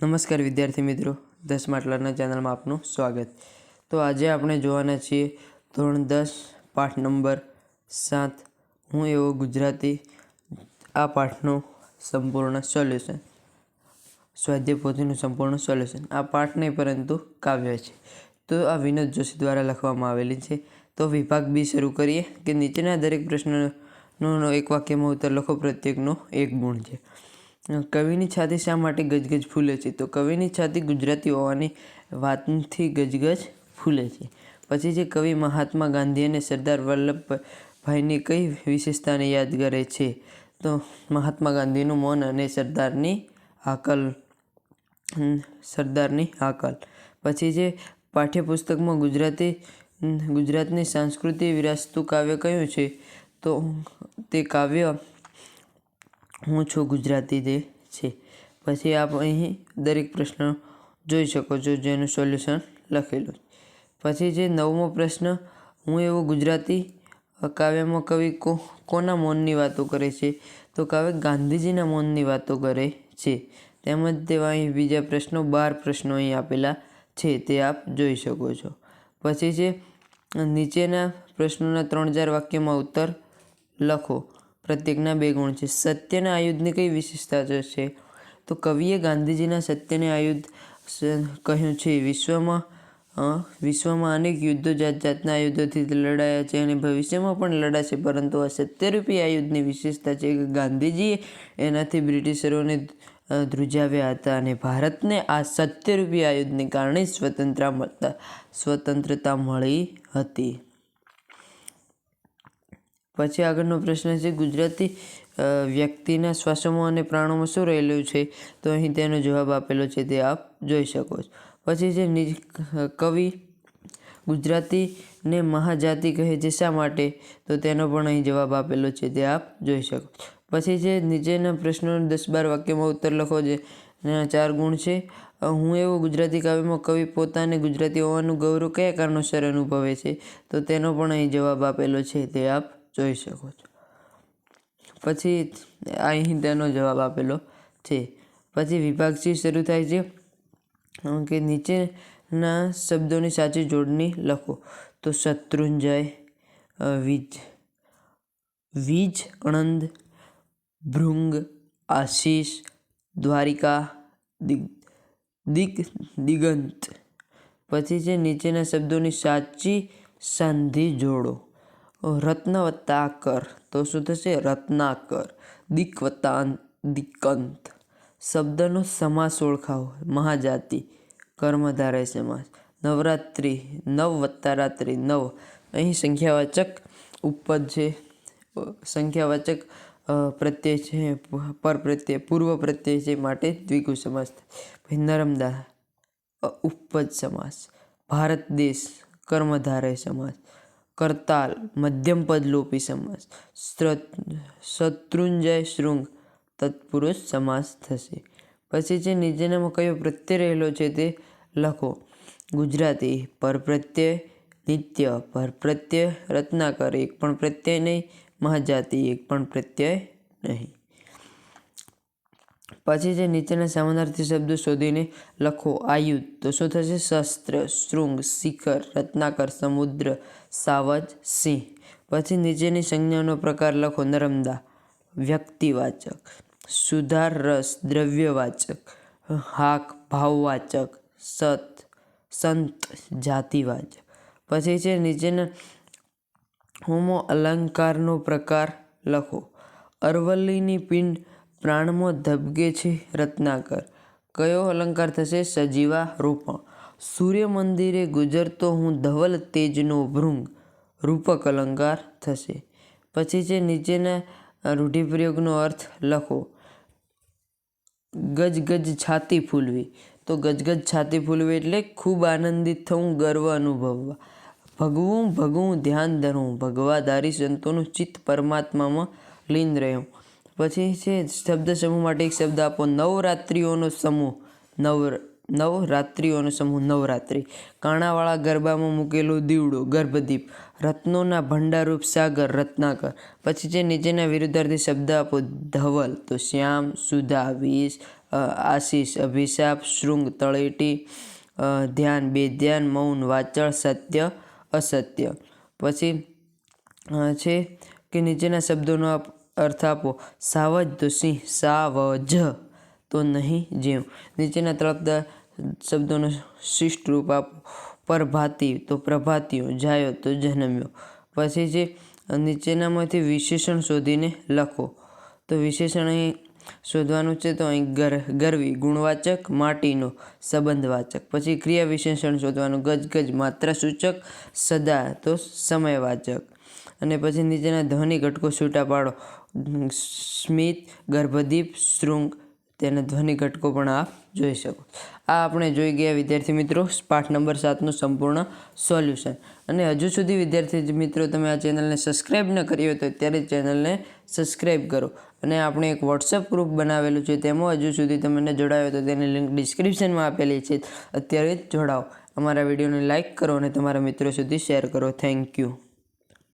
નમસ્કાર વિદ્યાર્થી મિત્રો, દસ માટલાના ચેનલમાં આપનું સ્વાગત. તો આજે આપણે જોવાના છીએ ધોરણ દસ, પાઠ નંબર સાત. હું એવો ગુજરાતી આ પાઠનું સંપૂર્ણ સોલ્યુશન, સ્વાધ્યાય પોથીનું સંપૂર્ણ સોલ્યુશન. આ પાઠ નહીં, પરંતુ કાવ્ય છે. તો આ વિનોદ જોશી દ્વારા લખવામાં આવેલી છે. તો વિભાગ બી શરૂ કરીએ કે નીચેના દરેક પ્રશ્નનો એક વાક્યમાં ઉત્તર લખો. પ્રત્યેકનો એક ગુણ છે. કવિની છાતી શા માટે ગજગજ ફૂલે છે? તો કવિની છાતી ગુજરાતી હોવાની વાતથી ગજગજ ફૂલે છે. પછી જે કવિ મહાત્મા ગાંધી અને સરદાર વલ્લભભાઈની કઈ વિશેષતાને યાદ કરે છે? તો મહાત્મા ગાંધીનું મૌન અને સરદારની હાકલ સરદારની હાકલ. પછી જે પાઠ્યપુસ્તકમાં ગુજરાતી ગુજરાતની સાંસ્કૃતિક વિરાસતું કાવ્ય કયું છે? તો તે કાવ્ય હું છું ગુજરાતી તે છે. પછી આપ અહીં દરેક પ્રશ્ન જોઈ શકો છો જેનું સોલ્યુશન લખેલું પછી જે નવમો પ્રશ્ન, હું એવો ગુજરાતી કાવ્યમાં કવિ કો, કોના મૌનની વાતો કરે છે? તો કાવ્ય ગાંધીજીના મૌનની વાતો કરે છે. તેમજ તેવા અહીં બીજા પ્રશ્નો, બાર પ્રશ્નો અહીં આપેલા છે તે આપ જોઈ શકો છો. પછી છે નીચેના પ્રશ્નોના ત્રણ ચાર વાક્યમાં ઉત્તર લખો. પ્રત્યેકના બે ગુણ છે. સત્યના આયુધની કઈ વિશેષતા છે? તો કવિએ ગાંધીજીના સત્યને આયુધ કહ્યું છે, વિશ્વમાં વિશ્વમાં અનેક યુદ્ધો જાત જાતના આયુધોથી લડાયા છે અને ભવિષ્યમાં પણ લડાશે. પરંતુ આ સત્યરૂપી આયુધની વિશેષતા છે કે ગાંધીજીએ એનાથી બ્રિટિશરોને ધ્રુજાવ્યા હતા અને ભારતને આ સત્યરૂપી આયુધને કારણે સ્વતંત્રતા મળતા, સ્વતંત્રતા મળી હતી. પછી આગળનો પ્રશ્ન છે, ગુજરાતી વ્યક્તિના શ્વાસોમાં અને પ્રાણોમાં શું રહેલું છે? તો અહીં તેનો જવાબ આપેલો છે તે આપ જોઈ શકો છો. પછી જે કવિ ગુજરાતીને મહાજાતિ કહે છે શા માટે? તો તેનો પણ અહીં જવાબ આપેલો છે તે આપ જોઈ શકો પછી જે નીચેના પ્રશ્નો દસ બાર વાક્યમાં ઉત્તર લખો છે ચાર ગુણ છે. હું એવો ગુજરાતી કાવ્યમાં કવિ પોતાને ગુજરાતી હોવાનું ગૌરવ કયા કારણોસર અનુભવે છે? તો તેનો પણ અહીં જવાબ આપેલો છે તે આપ જોઈ શકો છો. પછી અહીં તેનો જવાબ આપેલો છે. પછી વિભાગથી શરૂ થાય છે. કે નીચેના શબ્દોની સાચી જોડણી લખો. તો શત્રુંજય વીજ વીજ અણંદ ભૃંગ, આશીષ, દ્વારિકા, દિગ દિગ, દિગંત. પછી છે નીચેના શબ્દોની સાચી સંધિ જોડો. રત્ન વત્તા આકર તો શું થશે? રત્નાકર. દિક વત્તા દિકંત શબ્દનો સમાસ ઓળખાવો. મહાજાતિ. કર્મધારય સમાસ. નવરાત્રિ નવ વત્તા રાત્રિ નવ. અહીં સંખ્યાવાચક ઉપદ છે. સંખ્યાવાચક પ્રત્યય છે. પર પ્રત્યય, પૂર્વ પ્રત્યય છે માટે દ્વિગુ સમાસ. પછી નર્મદા ઉપપદ સમાસ. ભારત દેશ કર્મધારય સમાસ. કરતાલ, મધ્યમ પદ લોપી સમાસ શત્રુંજય શૃંગ, તત્પુરુષ સમાસ થશે. પછી જે નીચેનામાં કયો પ્રત્યય રહેલો છે તે લખો. ગુજરાતી પરપ્રત્યય નિત્ય પરપ્રત્યય રત્નાકર, એક પણ પ્રત્યય નહીં, મહાજાતિ, એક પણ પ્રત્યય નહીં. પછી જે નીચેના સમાનાર્થી શબ્દો શોધીને લખો, આયુધ તો શું થશે? શસ્ત્ર શૃંગ શિખર રત્નાકર સમુદ્ર સાવજ સિંહ પછી નીચેની સંજ્ઞાનો પ્રકાર લખો, નરમદા વ્યક્તિવાચક સુધાર રસ દ્રવ્યવાચક હાક ભાવવાચક સત સંત જાતિવાચક પછી છે નીચેના હોમો અલંકારનો પ્રકાર લખો, અરવલ્લીની પિંડ પ્રાણમાં ધબગે છે રત્નાકર. કયો અલંકાર થશે? સજીવા રૂપણ. સૂર્ય મંદિરે ગુજરતો હું ધવલ તેજનો ભૃંગ. રૂપક અલંકાર થશે. પછી છે નીચેના રૂઢિપ્રયોગનો અર્થ લખો. ગજગજ છાતી ફૂલવી. તો ગજગજ છાતી ફૂલવી એટલે ખૂબ આનંદિત થવું, ગર્વ અનુભવવા. ભગવું ભગવું, ધ્યાન ધરવું. ભગવાદારી સંતોનું ચિત્ત પરમાત્મામાં લીન રહેવું પછી છે, શબ્દ સમૂહ માટે એક શબ્દ આપો. નવરાત્રિઓનો સમૂહ. નવ, નવરાત્રિઓનો સમૂહ, નવરાત્રિ. કાણાવાળા ગરબામાં મૂકેલો દીવડો, ગર્ભદીપ. રત્નોના ભંડારૂપ સાગર, રત્નાકર. પછી જે નીચેના વિરુદ્ધાર્થી શબ્દ આપો. ધવલ. તો શ્યામ, સુધા વીસ આશીષ, અભિશાપ, શૃંગ, તળેટી ધ્યાન બે ધ્યાન મૌન, વાચળ, સત્ય, અસત્ય. પછી છે, કે નીચેના શબ્દોનો આપ અર્થ આપો. સાવજ તો સિંહ સાવજ તો નહીં જીવ. નીચેના તળપદા શબ્દોનો શિષ્ટ રૂપ આપો. પ્રભાતી, તો પ્રભાતીયો જાયો, તો જન્મ્યો. પછી છે નીચેનામાંથી વિશેષણ શોધીને લખો. તો વિશેષણ અહીં શોધવાનું છે, તો અહીં ગર, ગરવી, ગુણવાચક, માટીનો સંબંધવાચક. પછી ક્રિયા વિશેષણ શોધવાનું, ગજગજ માત્રા સૂચક સદા, તો સમયવાચક. અને પછી નીચેના ધ્વનિ ઘટકો છૂટા પાડો. સ્મિત, ગર્ભદીપ, શૃંગ, તેના ધ્વનિ ઘટકો પણ આપ જોઈ શકો. આ આપણે જોઈ ગયા વિદ્યાર્થી મિત્રો, પાઠ નંબર સાતનું સંપૂર્ણ સોલ્યુશન. અને હજુ સુધી વિદ્યાર્થી મિત્રો તમે આ ચેનલને સબસ્ક્રાઈબ ન કરી હોય તો અત્યારે ચેનલને સબસ્ક્રાઈબ કરો. અને આપણે એક વોટ્સઅપ ગ્રુપ બનાવેલું છે, તેમાં હજુ સુધી તમને જોડાયો તો તેની લિંક ડિસ્ક્રિપ્શનમાં આપેલી છે. અત્યારે જોડાઓ. અમારા વિડીયોને લાઇક કરો અને તમારા મિત્રો સુધી શેર કરો. Thank you.